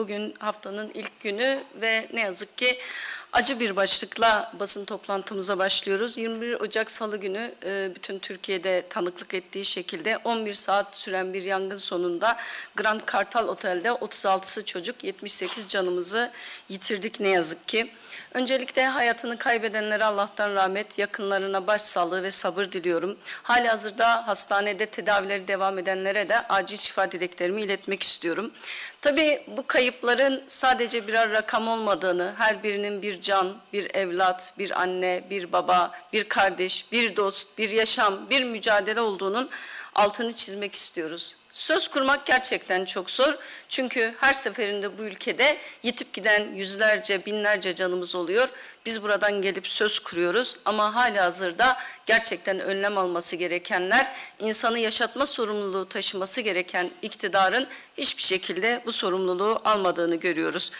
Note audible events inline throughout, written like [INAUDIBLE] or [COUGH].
bugün haftanın ilk günü ve ne yazık ki acı bir başlıkla basın toplantımıza başlıyoruz. 21 Ocak Salı günü e, bütün Türkiye'de tanıklık ettiği şekilde 11 saat süren bir yangın sonunda Grand Kartal Otel'de 36'sı çocuk 78 canımızı yitirdik ne yazık ki. Öncelikle hayatını kaybedenlere Allah'tan rahmet, yakınlarına başsağlığı ve sabır diliyorum. Hali hazırda hastanede tedavileri devam edenlere de acil şifa dileklerimi iletmek istiyorum. Tabii bu kayıpların sadece birer rakam olmadığını, her birinin bir can, bir evlat, bir anne, bir baba, bir kardeş, bir dost, bir yaşam, bir mücadele olduğunun altını çizmek istiyoruz. Söz kurmak gerçekten çok zor. Çünkü her seferinde bu ülkede yitip giden yüzlerce, binlerce canımız oluyor. Biz buradan gelip söz kuruyoruz ama hali hazırda gerçekten önlem alması gerekenler, insanı yaşatma sorumluluğu taşıması gereken iktidarın hiçbir şekilde bu sorumluluğu almadığını görüyoruz.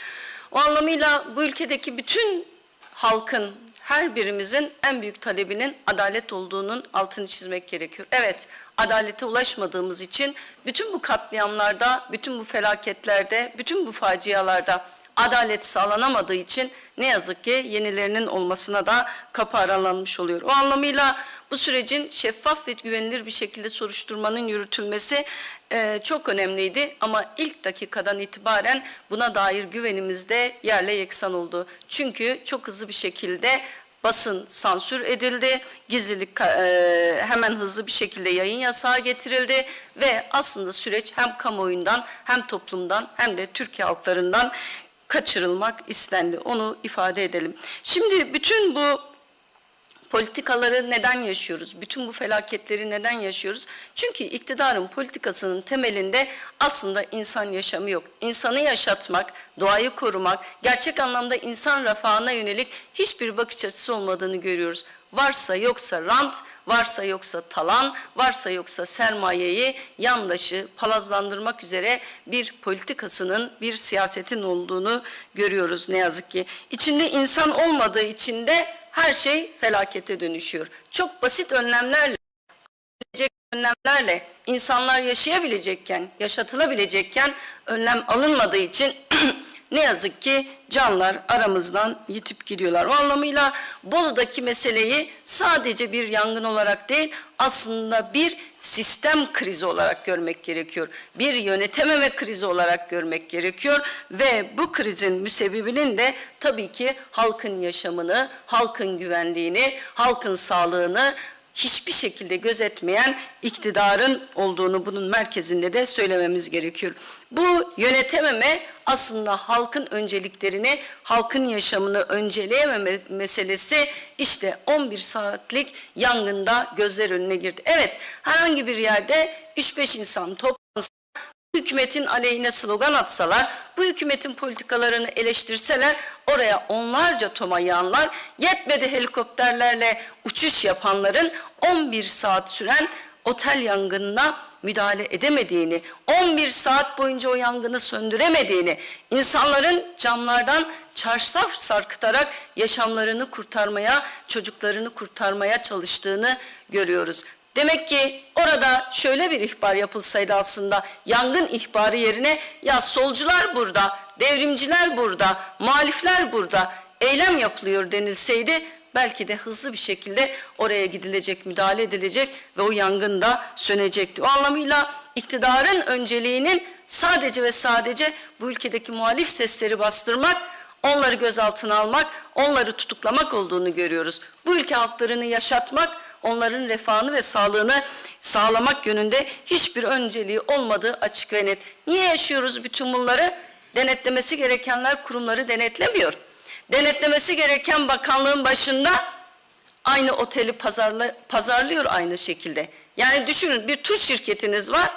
O anlamıyla bu ülkedeki bütün halkın, her birimizin en büyük talebinin adalet olduğunun altını çizmek gerekiyor. Evet, adalete ulaşmadığımız için bütün bu katliamlarda, bütün bu felaketlerde, bütün bu facialarda adalet sağlanamadığı için ne yazık ki yenilerinin olmasına da kapı aralanmış oluyor. O anlamıyla bu sürecin şeffaf ve güvenilir bir şekilde soruşturmanın yürütülmesi e, çok önemliydi ama ilk dakikadan itibaren buna dair güvenimiz de yerle yeksan oldu. Çünkü çok hızlı bir şekilde basın sansür edildi, gizlilik e, hemen hızlı bir şekilde yayın yasağı getirildi ve aslında süreç hem kamuoyundan hem toplumdan hem de Türkiye halklarından kaçırılmak istendi. Onu ifade edelim. Şimdi bütün bu politikaları neden yaşıyoruz? Bütün bu felaketleri neden yaşıyoruz? Çünkü iktidarın politikasının temelinde aslında insan yaşamı yok. İnsanı yaşatmak, doğayı korumak, gerçek anlamda insan refahına yönelik hiçbir bakış açısı olmadığını görüyoruz. Varsa yoksa rant, varsa yoksa talan, varsa yoksa sermayeyi yandaşı palazlandırmak üzere bir politikasının, bir siyasetin olduğunu görüyoruz ne yazık ki. İçinde insan olmadığı için de her şey felakete dönüşüyor. Çok basit önlemlerle, önlemlerle insanlar yaşayabilecekken, yaşatılabilecekken önlem alınmadığı için [CLEARS THROAT] ne yazık ki canlar aramızdan yitip gidiyorlar. O anlamıyla Bolu'daki meseleyi sadece bir yangın olarak değil aslında bir sistem krizi olarak görmek gerekiyor. Bir yönetememe krizi olarak görmek gerekiyor ve bu krizin müsebbibinin de tabii ki halkın yaşamını, halkın güvenliğini, halkın sağlığını hiçbir şekilde gözetmeyen iktidarın olduğunu bunun merkezinde de söylememiz gerekiyor. Bu yönetememe aslında halkın önceliklerini, halkın yaşamını önceleyememe meselesi işte 11 saatlik yangında gözler önüne girdi. Evet herhangi bir yerde 3-5 insan toplansa hükümetin aleyhine slogan atsalar, bu hükümetin politikalarını eleştirseler oraya onlarca toma yağanlar, yetmedi helikopterlerle uçuş yapanların 11 saat süren otel yangınına müdahale edemediğini, 11 saat boyunca o yangını söndüremediğini, insanların camlardan çarşaf sarkıtarak yaşamlarını kurtarmaya, çocuklarını kurtarmaya çalıştığını görüyoruz. Demek ki orada şöyle bir ihbar yapılsaydı aslında yangın ihbarı yerine ya solcular burada, devrimciler burada, muhalifler burada eylem yapılıyor denilseydi belki de hızlı bir şekilde oraya gidilecek, müdahale edilecek ve o yangın da sönecekti. O anlamıyla iktidarın önceliğinin sadece ve sadece bu ülkedeki muhalif sesleri bastırmak, onları gözaltına almak, onları tutuklamak olduğunu görüyoruz. Bu ülke halklarını yaşatmak, onların refahını ve sağlığını sağlamak yönünde hiçbir önceliği olmadığı açık ve net. Niye yaşıyoruz bütün bunları? Denetlemesi gerekenler kurumları denetlemiyor. Denetlemesi gereken bakanlığın başında aynı oteli pazarla, pazarlıyor aynı şekilde. Yani düşünün bir tur şirketiniz var.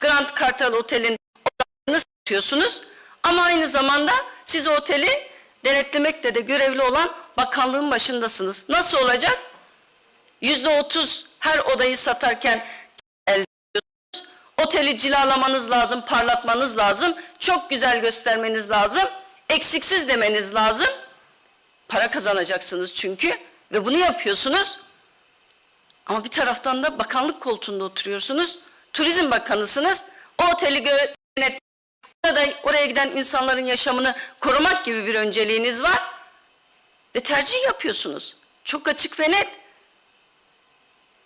Grand Kartal Otel'in odalarını satıyorsunuz. Ama aynı zamanda siz oteli denetlemekte de görevli olan bakanlığın başındasınız. Nasıl olacak? Yüzde otuz her odayı satarken elde ediyorsunuz. Oteli cilalamanız lazım, parlatmanız lazım. Çok güzel göstermeniz lazım. Eksiksiz demeniz lazım. Para kazanacaksınız çünkü ve bunu yapıyorsunuz. Ama bir taraftan da bakanlık koltuğunda oturuyorsunuz. Turizm bakanısınız. O oteli da oraya giden insanların yaşamını korumak gibi bir önceliğiniz var ve tercih yapıyorsunuz. Çok açık ve net.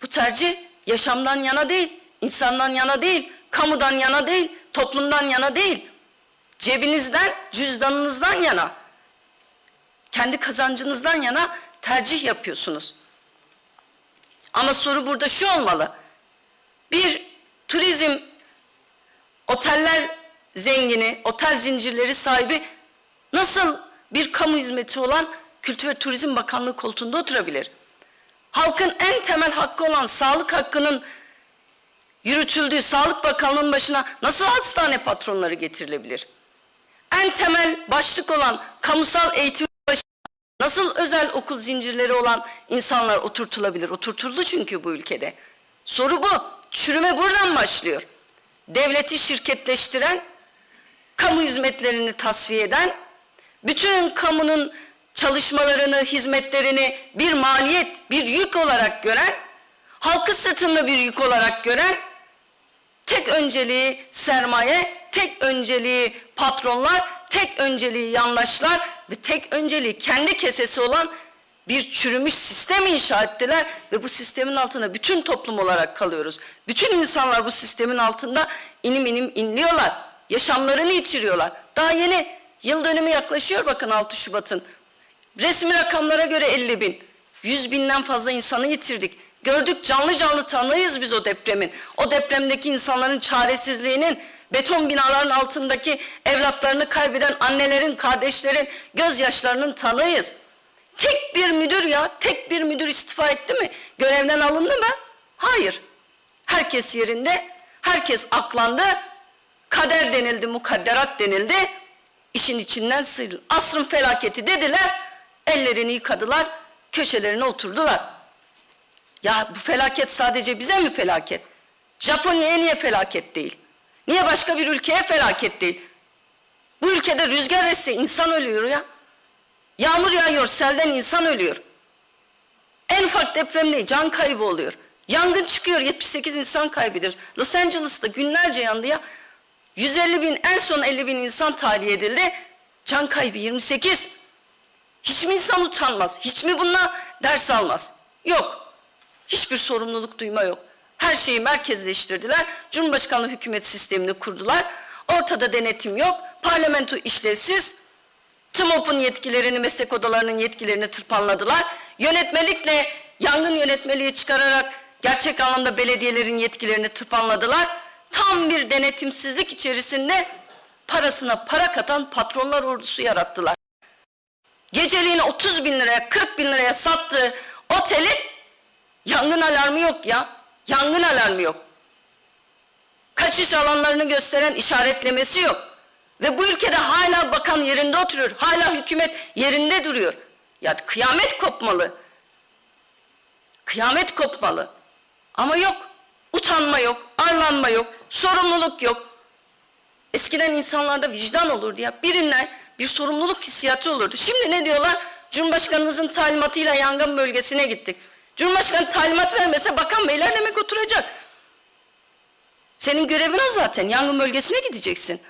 Bu tercih yaşamdan yana değil, insandan yana değil, kamudan yana değil, toplumdan yana değil. Cebinizden, cüzdanınızdan yana, kendi kazancınızdan yana tercih yapıyorsunuz. Ama soru burada şu olmalı. Bir turizm oteller zengini, otel zincirleri sahibi nasıl bir kamu hizmeti olan Kültür ve Turizm Bakanlığı koltuğunda oturabilir? Halkın en temel hakkı olan sağlık hakkının yürütüldüğü Sağlık Bakanlığı'nın başına nasıl hastane patronları getirilebilir? En temel başlık olan kamusal eğitim başına nasıl özel okul zincirleri olan insanlar oturtulabilir? Oturtuldu çünkü bu ülkede. Soru bu. Çürüme buradan başlıyor. Devleti şirketleştiren, kamu hizmetlerini tasfiye eden, bütün kamunun çalışmalarını, hizmetlerini bir maliyet, bir yük olarak gören, halkı sırtında bir yük olarak gören, tek önceliği sermaye, tek önceliği patronlar, tek önceliği yandaşlar ve tek önceliği kendi kesesi olan bir çürümüş sistem inşa ettiler ve bu sistemin altında bütün toplum olarak kalıyoruz. Bütün insanlar bu sistemin altında inim inim inliyorlar. Yaşamlarını yitiriyorlar. Daha yeni yıl dönümü yaklaşıyor bakın 6 Şubat'ın. Resmi rakamlara göre 50 bin. 100 binden fazla insanı yitirdik. Gördük canlı canlı tanıyız biz o depremin. O depremdeki insanların çaresizliğinin, beton binaların altındaki evlatlarını kaybeden annelerin, kardeşlerin gözyaşlarının tanıyız. Tek bir müdür ya, tek bir müdür istifa etti mi? Görevden alındı mı? Hayır. Herkes yerinde, herkes aklandı. Kader denildi, mukadderat denildi. İşin içinden sıyrıl. Asrın felaketi dediler, ellerini yıkadılar, köşelerine oturdular. Ya bu felaket sadece bize mi felaket? Japonya'ya niye felaket değil? Niye başka bir ülkeye felaket değil? Bu ülkede rüzgar esse insan ölüyor ya. Yağmur yağıyor, selden insan ölüyor. En ufak depremde can kaybı oluyor. Yangın çıkıyor, 78 insan kaybediyoruz. Los Angeles'ta günlerce yandı ya. 150 bin, en son 50 bin insan tahliye edildi. Can kaybı 28. Hiç mi insan utanmaz? Hiç mi bununla ders almaz? Yok. Hiçbir sorumluluk duyma yok. Her şeyi merkezleştirdiler. Cumhurbaşkanlığı hükümet sistemini kurdular. Ortada denetim yok. Parlamento işlevsiz. TMOP'un yetkilerini, meslek odalarının yetkilerini tırpanladılar. Yönetmelikle yangın yönetmeliği çıkararak gerçek anlamda belediyelerin yetkilerini tırpanladılar. Tam bir denetimsizlik içerisinde parasına para katan patronlar ordusu yarattılar. Geceliğini 30 bin liraya, 40 bin liraya sattığı otelin yangın alarmı yok ya. Yangın alarmı yok. Kaçış alanlarını gösteren işaretlemesi yok. Ve bu ülkede hala bakan yerinde oturuyor. Hala hükümet yerinde duruyor. Ya kıyamet kopmalı. Kıyamet kopmalı. Ama yok. Utanma yok. Arlanma yok. Sorumluluk yok. Eskiden insanlarda vicdan olurdu ya. Birinden bir sorumluluk hissiyatı olurdu. Şimdi ne diyorlar? Cumhurbaşkanımızın talimatıyla yangın bölgesine gittik. Cumhurbaşkanı talimat vermese bakan beyler demek oturacak. Senin görevin o zaten. Yangın bölgesine gideceksin.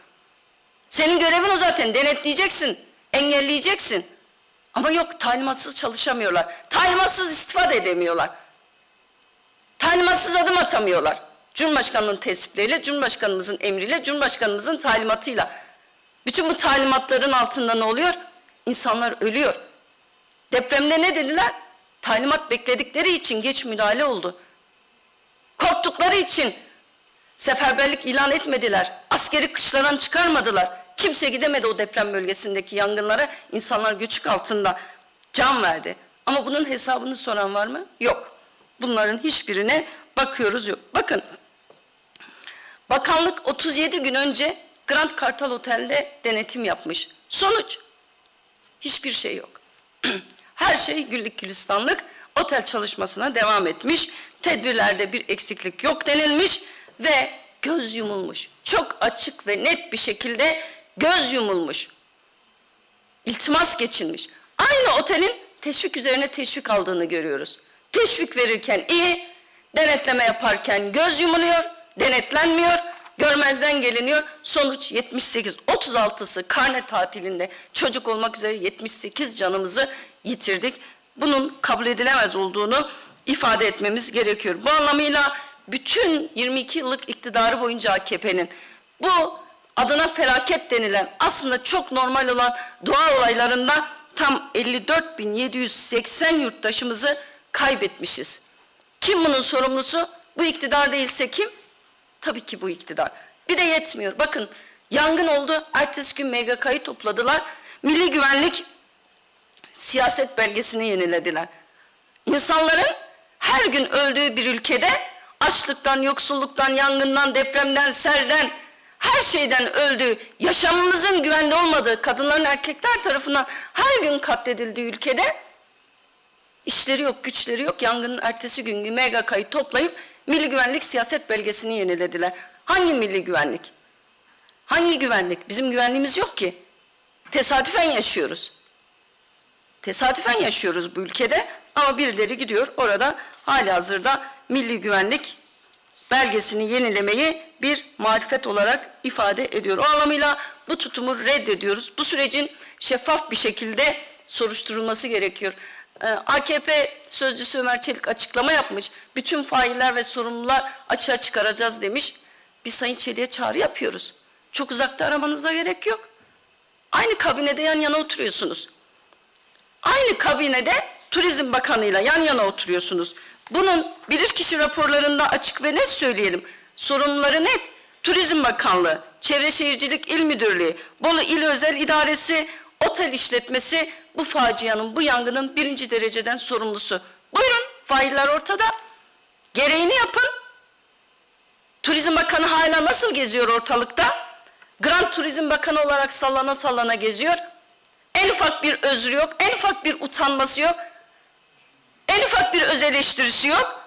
Senin görevin o zaten. Denetleyeceksin. Engelleyeceksin. Ama yok talimatsız çalışamıyorlar. Talimatsız istifa da edemiyorlar. Talimatsız adım atamıyorlar. Cumhurbaşkanının tesipleriyle, Cumhurbaşkanımızın emriyle, Cumhurbaşkanımızın talimatıyla. Bütün bu talimatların altında ne oluyor? İnsanlar ölüyor. Depremde ne dediler? Talimat bekledikleri için geç müdahale oldu. Korktukları için seferberlik ilan etmediler. Askeri kışladan çıkarmadılar. Kimse gidemedi o deprem bölgesindeki yangınlara. İnsanlar göçük altında can verdi. Ama bunun hesabını soran var mı? Yok. Bunların hiçbirine bakıyoruz yok. Bakın bakanlık 37 gün önce Grand Kartal Otel'de denetim yapmış. Sonuç hiçbir şey yok. [CLEARS THROAT] Her şey güllük gülistanlık otel çalışmasına devam etmiş. Tedbirlerde bir eksiklik yok denilmiş ve göz yumulmuş. Çok açık ve net bir şekilde göz yumulmuş. İltimas geçilmiş. Aynı otelin teşvik üzerine teşvik aldığını görüyoruz. Teşvik verirken iyi, denetleme yaparken göz yumuluyor, denetlenmiyor görmezden geliniyor. Sonuç 78, 36'sı karne tatilinde çocuk olmak üzere 78 canımızı yitirdik. Bunun kabul edilemez olduğunu ifade etmemiz gerekiyor. Bu anlamıyla bütün 22 yıllık iktidarı boyunca AKP'nin bu adına felaket denilen aslında çok normal olan doğa olaylarında tam 54.780 yurttaşımızı kaybetmişiz. Kim bunun sorumlusu? Bu iktidar değilse kim? Tabii ki bu iktidar. Bir de yetmiyor. Bakın yangın oldu. Ertesi gün MGK'yı topladılar. Milli güvenlik siyaset belgesini yenilediler. İnsanların her gün öldüğü bir ülkede açlıktan, yoksulluktan, yangından, depremden, selden, her şeyden öldüğü, yaşamımızın güvende olmadığı, kadınların erkekler tarafından her gün katledildiği ülkede işleri yok, güçleri yok. Yangının ertesi gün MGK'yı toplayıp Milli Güvenlik Siyaset Belgesini yenilediler. Hangi milli güvenlik? Hangi güvenlik? Bizim güvenliğimiz yok ki. Tesadüfen yaşıyoruz. Tesadüfen yaşıyoruz bu ülkede ama birileri gidiyor orada hali hazırda milli güvenlik belgesini yenilemeyi bir marifet olarak ifade ediyor. O anlamıyla bu tutumu reddediyoruz. Bu sürecin şeffaf bir şekilde soruşturulması gerekiyor. Ee, AKP sözcüsü Ömer Çelik açıklama yapmış. Bütün failler ve sorumlular açığa çıkaracağız demiş. Biz Sayın Çelik'e çağrı yapıyoruz. Çok uzakta aramanıza gerek yok. Aynı kabinede yan yana oturuyorsunuz. Aynı kabinede Turizm Bakanı'yla yan yana oturuyorsunuz. Bunun bilirkişi raporlarında açık ve net söyleyelim. Sorumluları net. Turizm Bakanlığı, Çevre Şehircilik İl Müdürlüğü, Bolu İl Özel İdaresi, otel işletmesi bu facianın, bu yangının birinci dereceden sorumlusu. Buyurun, failler ortada. Gereğini yapın. Turizm Bakanı hala nasıl geziyor ortalıkta? Grand Turizm Bakanı olarak sallana sallana geziyor. En ufak bir özrü yok, en ufak bir utanması yok. En ufak bir öz eleştirisi yok.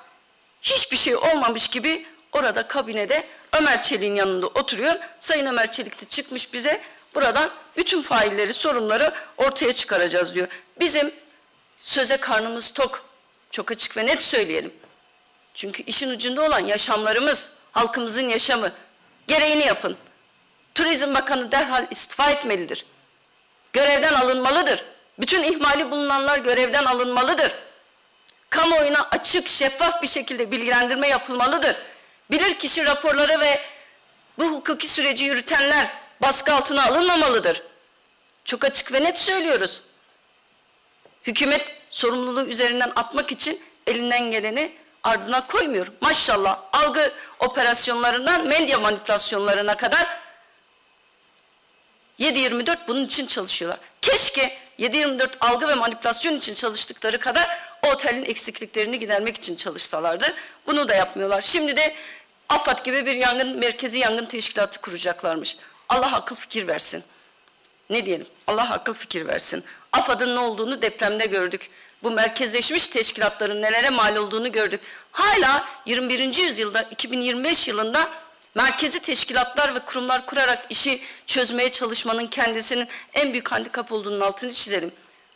Hiçbir şey olmamış gibi orada kabinede Ömer Çelik'in yanında oturuyor. Sayın Ömer Çelik de çıkmış bize buradan bütün failleri, sorunları ortaya çıkaracağız diyor. Bizim söze karnımız tok. Çok açık ve net söyleyelim. Çünkü işin ucunda olan yaşamlarımız, halkımızın yaşamı. Gereğini yapın. Turizm Bakanı derhal istifa etmelidir. Görevden alınmalıdır. Bütün ihmali bulunanlar görevden alınmalıdır. Kamuoyuna açık, şeffaf bir şekilde bilgilendirme yapılmalıdır. Bilirkişi raporları ve bu hukuki süreci yürütenler baskı altına alınmamalıdır. Çok açık ve net söylüyoruz. Hükümet sorumluluğu üzerinden atmak için elinden geleni ardına koymuyor. Maşallah algı operasyonlarından medya manipülasyonlarına kadar 7-24 bunun için çalışıyorlar. Keşke 7-24 algı ve manipülasyon için çalıştıkları kadar o otelin eksikliklerini gidermek için çalışsalardı. Bunu da yapmıyorlar. Şimdi de AFAD gibi bir yangın merkezi yangın teşkilatı kuracaklarmış. Allah akıl fikir versin. Ne diyelim? Allah akıl fikir versin. AFAD'ın ne olduğunu depremde gördük. Bu merkezleşmiş teşkilatların nelere mal olduğunu gördük. Hala 21. yüzyılda 2025 yılında merkezi teşkilatlar ve kurumlar kurarak işi çözmeye çalışmanın kendisinin en büyük handikap olduğunun altını çizelim.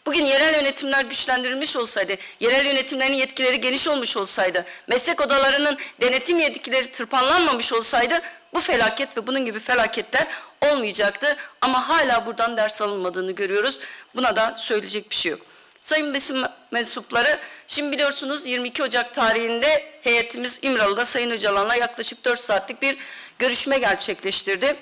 Bugün yerel yönetimler güçlendirilmiş olsaydı, yerel yönetimlerin yetkileri geniş olmuş olsaydı, meslek odalarının denetim yetkileri tırpanlanmamış olsaydı bu felaket ve bunun gibi felaketler olmayacaktı. Ama hala buradan ders alınmadığını görüyoruz. Buna da söyleyecek bir şey yok. Sayın besin mensupları, şimdi biliyorsunuz 22 Ocak tarihinde heyetimiz İmralı'da Sayın Öcalan'la yaklaşık 4 saatlik bir görüşme gerçekleştirdi.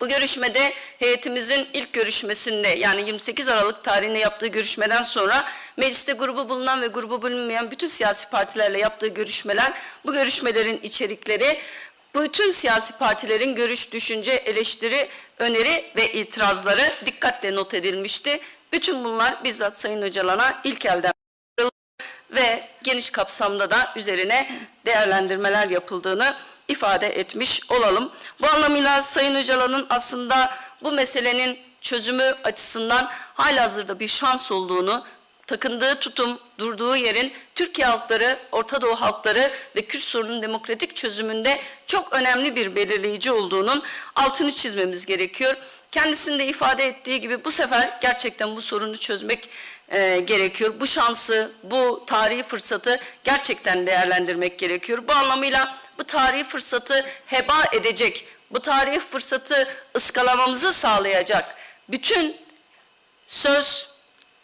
Bu görüşmede heyetimizin ilk görüşmesinde yani 28 Aralık tarihinde yaptığı görüşmeden sonra mecliste grubu bulunan ve grubu bulunmayan bütün siyasi partilerle yaptığı görüşmeler, bu görüşmelerin içerikleri bütün siyasi partilerin görüş, düşünce, eleştiri, öneri ve itirazları dikkatle not edilmişti. Bütün bunlar bizzat Sayın Öcalan'a ilk elden ve geniş kapsamda da üzerine değerlendirmeler yapıldığını ifade etmiş olalım. Bu anlamıyla Sayın Öcalan'ın aslında bu meselenin çözümü açısından halihazırda bir şans olduğunu, takındığı tutum, durduğu yerin Türkiye halkları, Orta Doğu halkları ve Kürt sorunun demokratik çözümünde çok önemli bir belirleyici olduğunun altını çizmemiz gerekiyor. Kendisinde ifade ettiği gibi bu sefer gerçekten bu sorunu çözmek e, gerekiyor. Bu şansı, bu tarihi fırsatı gerçekten değerlendirmek gerekiyor. Bu anlamıyla bu tarihi fırsatı heba edecek, bu tarihi fırsatı ıskalamamızı sağlayacak bütün söz,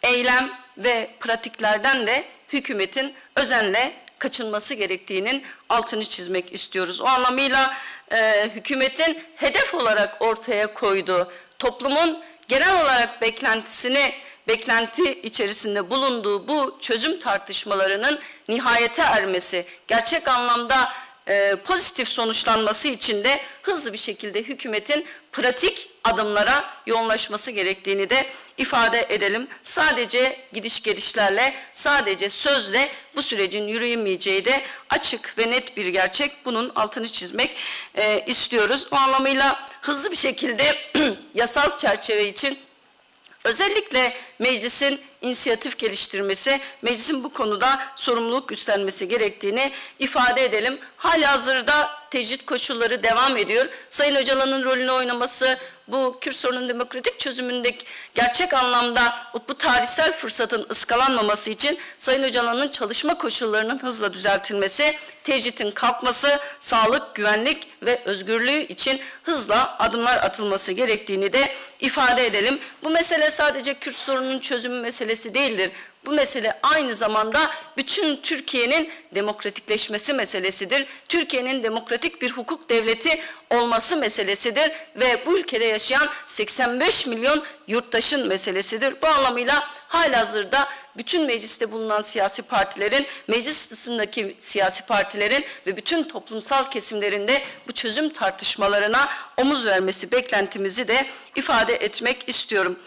eylem ve pratiklerden de hükümetin özenle kaçınması gerektiğinin altını çizmek istiyoruz. O anlamıyla e, hükümetin hedef olarak ortaya koyduğu toplumun genel olarak beklentisini beklenti içerisinde bulunduğu bu çözüm tartışmalarının nihayete ermesi, gerçek anlamda e, pozitif sonuçlanması için de hızlı bir şekilde hükümetin pratik adımlara yoğunlaşması gerektiğini de ifade edelim. Sadece gidiş gelişlerle, sadece sözle bu sürecin yürüyemeyeceği de açık ve net bir gerçek. Bunun altını çizmek e, istiyoruz. O anlamıyla hızlı bir şekilde [CLEARS THROAT] yasal çerçeve için Özellikle meclisin inisiyatif geliştirmesi, meclisin bu konuda sorumluluk üstlenmesi gerektiğini ifade edelim. Halihazırda tecrit koşulları devam ediyor. Sayın Öcalan'ın rolünü oynaması, bu Kürt sorunun demokratik çözümündeki gerçek anlamda bu tarihsel fırsatın ıskalanmaması için Sayın Öcalan'ın çalışma koşullarının hızla düzeltilmesi, tecritin kalkması, sağlık, güvenlik ve özgürlüğü için hızla adımlar atılması gerektiğini de ifade edelim. Bu mesele sadece Kürt sorununun çözümü meselesi değildir. Bu mesele aynı zamanda bütün Türkiye'nin demokratikleşmesi meselesidir. Türkiye'nin demokratik bir hukuk devleti olması meselesidir ve bu ülkede yaşayan 85 milyon yurttaşın meselesidir. Bu anlamıyla halihazırda bütün mecliste bulunan siyasi partilerin, meclis dışındaki siyasi partilerin ve bütün toplumsal kesimlerinde bu çözüm tartışmalarına omuz vermesi beklentimizi de ifade etmek istiyorum.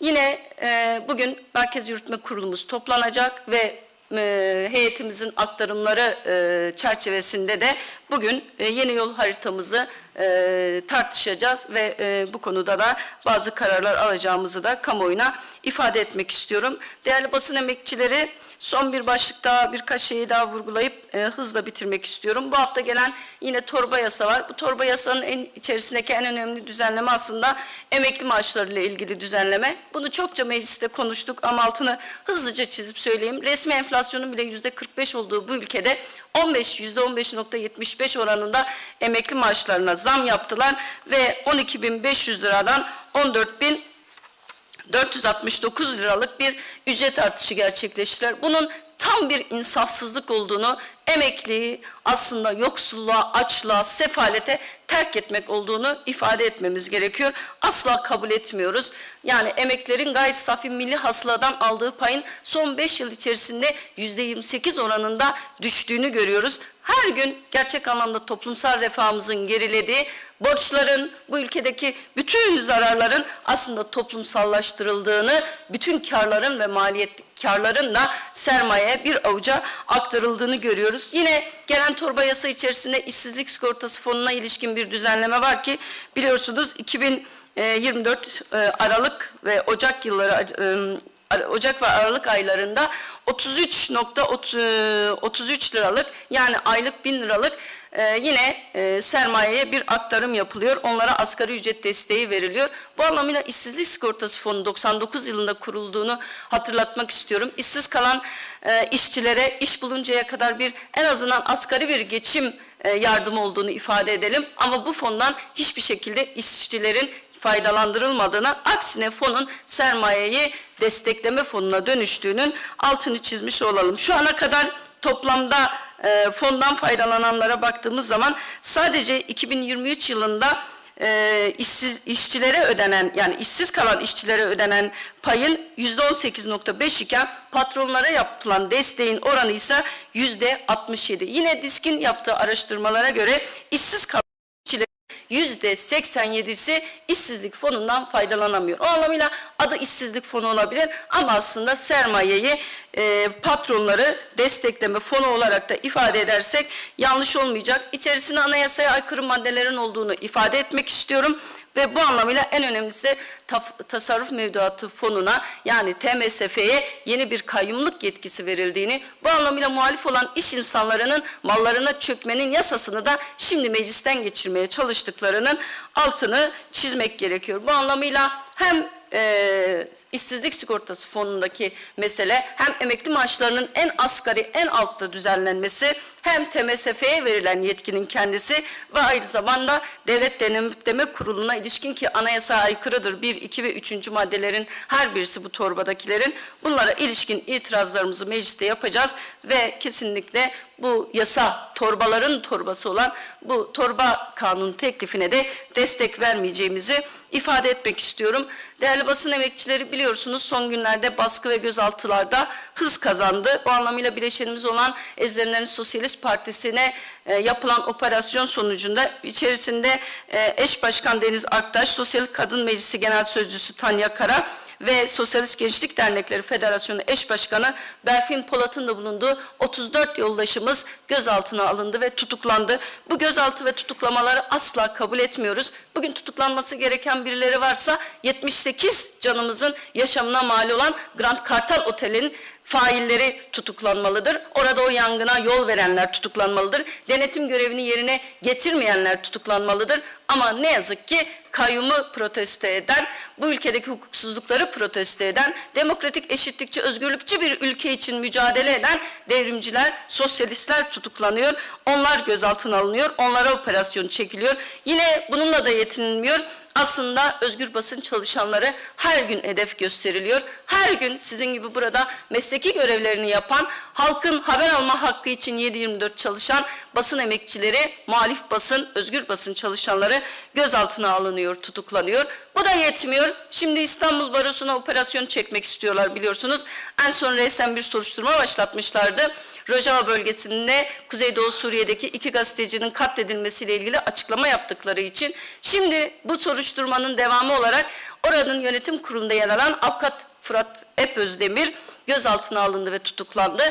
Yine e, bugün Merkez Yürütme Kurulumuz toplanacak ve e, heyetimizin aktarımları e, çerçevesinde de bugün e, yeni yol haritamızı e, tartışacağız ve e, bu konuda da bazı kararlar alacağımızı da kamuoyuna ifade etmek istiyorum. Değerli basın emekçileri son bir başlık daha birkaç şeyi daha vurgulayıp e, hızla bitirmek istiyorum. Bu hafta gelen yine torba yasa var. Bu torba yasanın en, içerisindeki en önemli düzenleme aslında emekli maaşlarıyla ilgili düzenleme. Bunu çokça mecliste konuştuk ama altını hızlıca çizip söyleyeyim. Resmi enflasyonun bile yüzde 45 olduğu bu ülkede 15 yüzde 15.75 oranında emekli maaşlarına zam yaptılar ve 12.500 liradan 14.000 469 liralık bir ücret artışı gerçekleştiler. Bunun tam bir insafsızlık olduğunu, emekliyi aslında yoksulluğa, açlığa, sefalete terk etmek olduğunu ifade etmemiz gerekiyor. Asla kabul etmiyoruz. Yani emeklerin gayri safi milli hasıladan aldığı payın son 5 yıl içerisinde %28 oranında düştüğünü görüyoruz. Her gün gerçek anlamda toplumsal refahımızın gerilediği, borçların, bu ülkedeki bütün zararların aslında toplumsallaştırıldığını, bütün karların ve maliyet karların da sermayeye bir avuca aktarıldığını görüyoruz. Yine gelen torba yasa içerisinde işsizlik sigortası fonuna ilişkin bir düzenleme var ki biliyorsunuz 2024 e, Aralık ve Ocak yılları e, Ocak ve Aralık aylarında 33.33 liralık yani aylık 1000 liralık e, yine e, sermayeye bir aktarım yapılıyor. Onlara asgari ücret desteği veriliyor. Bu anlamıyla işsizlik sigortası fonu 99 yılında kurulduğunu hatırlatmak istiyorum. İşsiz kalan e, işçilere iş buluncaya kadar bir en azından asgari bir geçim e, yardımı olduğunu ifade edelim. Ama bu fondan hiçbir şekilde işçilerin faydalandırılmadığını, aksine fonun sermayeyi destekleme fonuna dönüştüğünün altını çizmiş olalım. Şu ana kadar toplamda e, fondan faydalananlara baktığımız zaman sadece 2023 yılında e, işsiz işçilere ödenen yani işsiz kalan işçilere ödenen payın yüzde 18.5 iken patronlara yapılan desteğin oranı ise yüzde 67. Yine diskin yaptığı araştırmalara göre işsiz kalan yüzde 87'si işsizlik fonundan faydalanamıyor. O anlamıyla adı işsizlik fonu olabilir ama aslında sermayeyi e, patronları destekleme fonu olarak da ifade edersek yanlış olmayacak. İçerisinde anayasaya aykırı maddelerin olduğunu ifade etmek istiyorum. Ve bu anlamıyla en önemlisi tasarruf mevduatı fonuna yani TMSF'ye yeni bir kayyumluk yetkisi verildiğini, bu anlamıyla muhalif olan iş insanlarının mallarına çökmenin yasasını da şimdi meclisten geçirmeye çalıştıklarının altını çizmek gerekiyor. Bu anlamıyla hem e, işsizlik sigortası fonundaki mesele hem emekli maaşlarının en asgari en altta düzenlenmesi hem TMSF'ye verilen yetkinin kendisi ve aynı zamanda devlet denetleme kuruluna ilişkin ki anayasa aykırıdır. 1, 2 ve 3. maddelerin her birisi bu torbadakilerin. Bunlara ilişkin itirazlarımızı mecliste yapacağız ve kesinlikle bu yasa torbaların torbası olan bu torba kanun teklifine de destek vermeyeceğimizi ifade etmek istiyorum. Değerli basın emekçileri biliyorsunuz son günlerde baskı ve gözaltılarda hız kazandı. O anlamıyla bileşenimiz olan Ezilenlerin Sosyalist Partisi'ne e, yapılan operasyon sonucunda içerisinde e, eş başkan Deniz Aktaş, Sosyal Kadın Meclisi Genel Sözcüsü Tanya Kara ve Sosyalist Gençlik Dernekleri Federasyonu eş başkanı Berfin Polat'ın da bulunduğu 34 yoldaşımız gözaltına alındı ve tutuklandı. Bu gözaltı ve tutuklamaları asla kabul etmiyoruz. Bugün tutuklanması gereken birileri varsa 78 canımızın yaşamına mal olan Grand Kartal Otel'in failleri tutuklanmalıdır. Orada o yangına yol verenler tutuklanmalıdır. Denetim görevini yerine getirmeyenler tutuklanmalıdır. Ama ne yazık ki kayyumu protesto eden, bu ülkedeki hukuksuzlukları protesto eden, demokratik, eşitlikçi, özgürlükçü bir ülke için mücadele eden devrimciler, sosyalistler tutuklanıyor. Onlar gözaltına alınıyor, onlara operasyon çekiliyor. Yine bununla da yetinilmiyor. Aslında özgür basın çalışanları her gün hedef gösteriliyor. Her gün sizin gibi burada mesleki görevlerini yapan, halkın haber alma hakkı için 7-24 çalışan basın emekçileri, muhalif basın, özgür basın çalışanları gözaltına alınıyor, tutuklanıyor. Bu da yetmiyor. Şimdi İstanbul Barosu'na operasyon çekmek istiyorlar biliyorsunuz. En son resen bir soruşturma başlatmışlardı. Rojava bölgesinde Kuzeydoğu Suriye'deki iki gazetecinin katledilmesiyle ilgili açıklama yaptıkları için şimdi bu soruşturmanın devamı olarak oranın yönetim kurulunda yer alan avukat Fırat Epözdemir gözaltına alındı ve tutuklandı.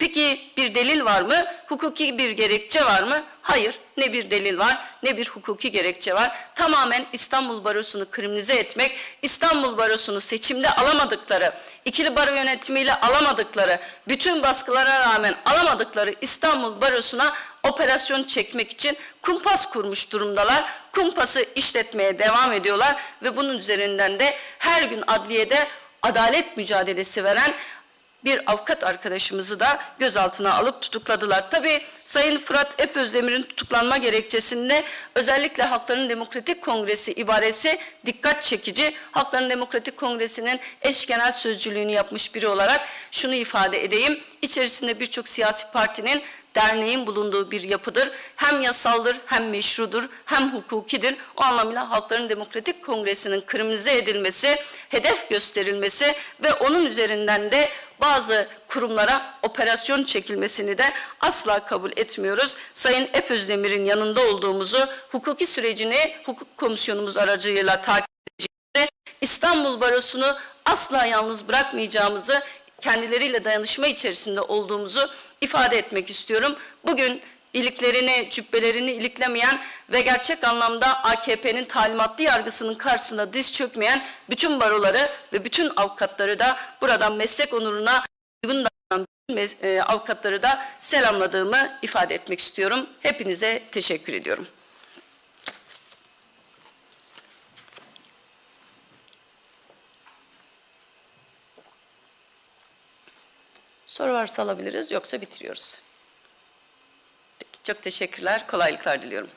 Peki bir delil var mı? Hukuki bir gerekçe var mı? Hayır. Ne bir delil var ne bir hukuki gerekçe var. Tamamen İstanbul Barosu'nu kriminalize etmek, İstanbul Barosu'nu seçimde alamadıkları, ikili baro yönetimiyle alamadıkları, bütün baskılara rağmen alamadıkları İstanbul Barosu'na operasyon çekmek için kumpas kurmuş durumdalar. Kumpası işletmeye devam ediyorlar ve bunun üzerinden de her gün adliyede adalet mücadelesi veren bir avukat arkadaşımızı da gözaltına alıp tutukladılar. Tabii Sayın Fırat Epözdemir'in tutuklanma gerekçesinde özellikle Halkların Demokratik Kongresi ibaresi dikkat çekici. Halkların Demokratik Kongresi'nin eş genel sözcülüğünü yapmış biri olarak şunu ifade edeyim. İçerisinde birçok siyasi partinin derneğin bulunduğu bir yapıdır. Hem yasaldır, hem meşrudur, hem hukukidir. O anlamıyla Halkların Demokratik Kongresi'nin kriminalize edilmesi, hedef gösterilmesi ve onun üzerinden de bazı kurumlara operasyon çekilmesini de asla kabul etmiyoruz. Sayın Epözdemir'in yanında olduğumuzu, hukuki sürecini hukuk komisyonumuz aracılığıyla takip edeceğimizi, İstanbul Barosu'nu asla yalnız bırakmayacağımızı kendileriyle dayanışma içerisinde olduğumuzu ifade etmek istiyorum. Bugün iliklerini, cübbelerini iliklemeyen ve gerçek anlamda AKP'nin talimatlı yargısının karşısında diz çökmeyen bütün baroları ve bütün avukatları da buradan meslek onuruna uygun e, avukatları da selamladığımı ifade etmek istiyorum. Hepinize teşekkür ediyorum. Soru varsa alabiliriz yoksa bitiriyoruz. Peki, çok teşekkürler, kolaylıklar diliyorum.